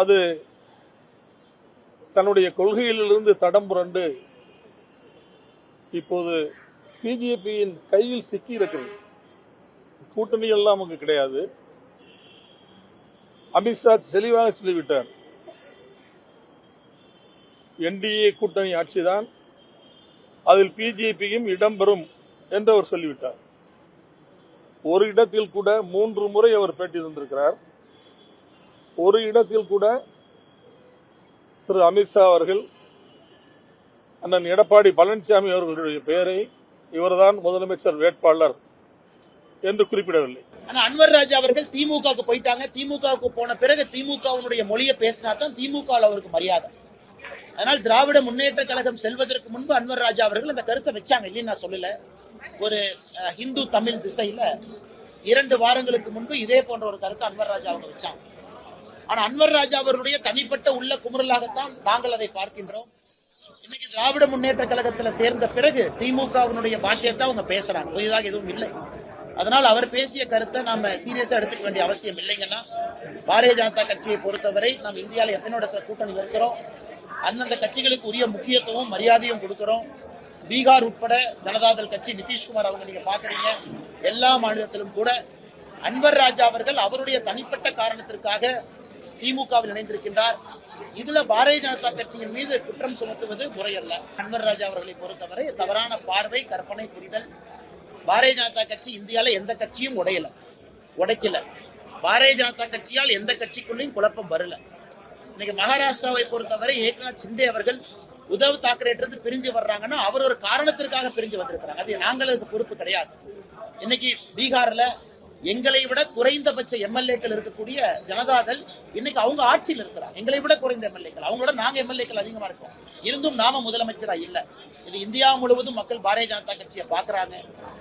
அது தன்னுடைய கொள்கையிலிருந்து தடம் புரண்டு இப்போது பிஜேபியின் கையில் சிக்கி இருக்கிறது. கூட்டணி எல்லாம் அங்கு கிடையாது. அமித்ஷா தெளிவாக சொல்லிவிட்டார். என்டிஏ கூட்டணி ஆட்சிதான் அதில் பிஜேபியும் இடம்பெறும் என்று அவர் சொல்லிவிட்டார். ஒரு இடத்தில் கூட மூன்று முறை அவர் பேட்டி தந்திருக்கிறார். ஒரு இடத்தில் கூட திரு அமித்ஷா அவர்கள் அண்ணன் எடப்பாடி பழனிசாமி அவர்களுடைய பெயரை இவர்தான் முதலமைச்சர் வேட்பாளர் என்று குறிப்பிடவில்லை. ஆனா அன்வர் ராஜா அவர்கள் திமுகவுக்கு போயிட்டாங்க. திமுகவுக்கு போன பிறகு திமுகவினுடைய மொழியை பேசினா தான் திமுக அவருக்கு மரியாதை. அதனால் திராவிட முன்னேற்ற கழகம் செல்வதற்கு முன்பு அன்வர் ராஜா அவர்கள் அந்த கருத்தை வச்சாங்க இல்லைன்னு நான் சொல்லல. ஒரு ஹிந்து இந்து தமிழ் திசையில இரண்டு வாரங்களுக்கு முன்பு இதே போன்ற ஒரு கருத்தை அன்வர் ராஜா அவங்க வச்சாங்க. ஆனா அன்வர் ராஜா அவர்களுடைய தனிப்பட்ட உள்ள குமுறலாகத்தான் நாங்கள் அதை பார்க்கின்றோம். இன்னைக்கு திராவிட முன்னேற்ற கழகத்துல சேர்ந்த பிறகு திமுகவினுடைய பாஷையை தான் அவங்க பேசுறாங்க. புதிதாக எதுவும் இல்லை. அதனால் அவர் பேசிய கருத்தை நாம சீரியஸா எடுத்துக்க வேண்டிய அவசியம் இல்லைங்கன்னா பாரதிய ஜனதா கட்சியை பொறுத்தவரை நாம் இந்தியாவில் எத்தனை இடத்துல கூட்டணி இருக்கிறோம் அந்தந்த கட்சிகளுக்கு உரிய முக்கியத்துவம் மரியாதையும் கொடுக்கிறோம். பீகார் உட்பட ஜனதாதள் கட்சி நிதிஷ்குமார் அவங்க நீங்க பாக்குறீங்க எல்லா மாநிலத்திலும் கூட அன்வர் ராஜா அவர்கள் அவருடைய தனிப்பட்ட காரணத்திற்காக திமுகவில் இணைந்திருக்கின்றார். இதுல பாரதிய ஜனதா கட்சியின் மீது குற்றம் சுமத்துவது முறையல்ல. அன்வர் ராஜா அவர்களை பொறுத்தவரை தவறான பார்வை கற்பனை புரிதல் பாரதிய ஜனதா கட்சி இந்தியால எந்த கட்சியும் உடையல உடைக்கல. பாரதிய ஜனதா கட்சியால் எந்த கட்சிக்குள்ளேயும் குழப்பம் வரல. இன்னைக்கு மகாராஷ்டிராவை பொறுத்தவரை ஏக்நாத் சிண்டே அவர்கள் உத்தவ் தாக்கரேட்டிருந்து பிரிஞ்சு வர்றாங்கன்னா அவர் ஒரு காரணத்திற்காக பிரிஞ்சு வந்திருக்கிறாங்க அது நாங்கள் அதுக்கு பொறுப்பு கிடையாது. இன்னைக்கு பீகார்ல எங்களை விட குறைந்தபட்ச எம்எல்ஏக்கள் இருக்கக்கூடிய ஜனதாதள் இன்னைக்கு அவங்க ஆட்சியில் இருக்கிறார் எங்களை விட குறைந்த எம்எல்ஏக்கள். அவங்களோட நாங்க எம்எல்ஏக்கள் அதிகமா இருக்கோம். இருந்தும் நாம முதலமைச்சரா இல்ல. இது இந்தியா முழுவதும் மக்கள் பாரதிய ஜனதா கட்சியை பாக்குறாங்க.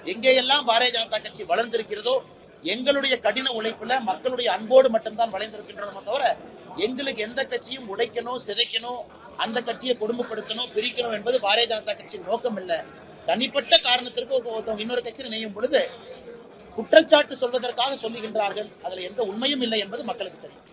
எங்கேயெல்லாம் பாரதிய ஜனதா கட்சி வளர்ந்திருக்கிறதோ எங்களுடைய கடின உழைப்புல மக்களுடைய அன்போடு மட்டும்தான் வளைந்திருக்கின்றன தவிர எங்களுக்கு எந்த கட்சியும் உடைக்கணும் சிதைக்கணும் அந்த கட்சியை கொடுமைப்படுத்தணும் பிரிக்கணும் என்பது பாரதிய ஜனதா கட்சியின் நோக்கம் இல்ல. தனிப்பட்ட காரணத்திற்கு ஒருத்தவங்க இன்னொரு கட்சியில் இணையும் பொழுது குற்றச்சாட்டு சொல்வதற்காக சொல்லுகின்றார்கள். அதில் எந்த உண்மையும் இல்லை என்பது மக்களுக்கு தெரியும்.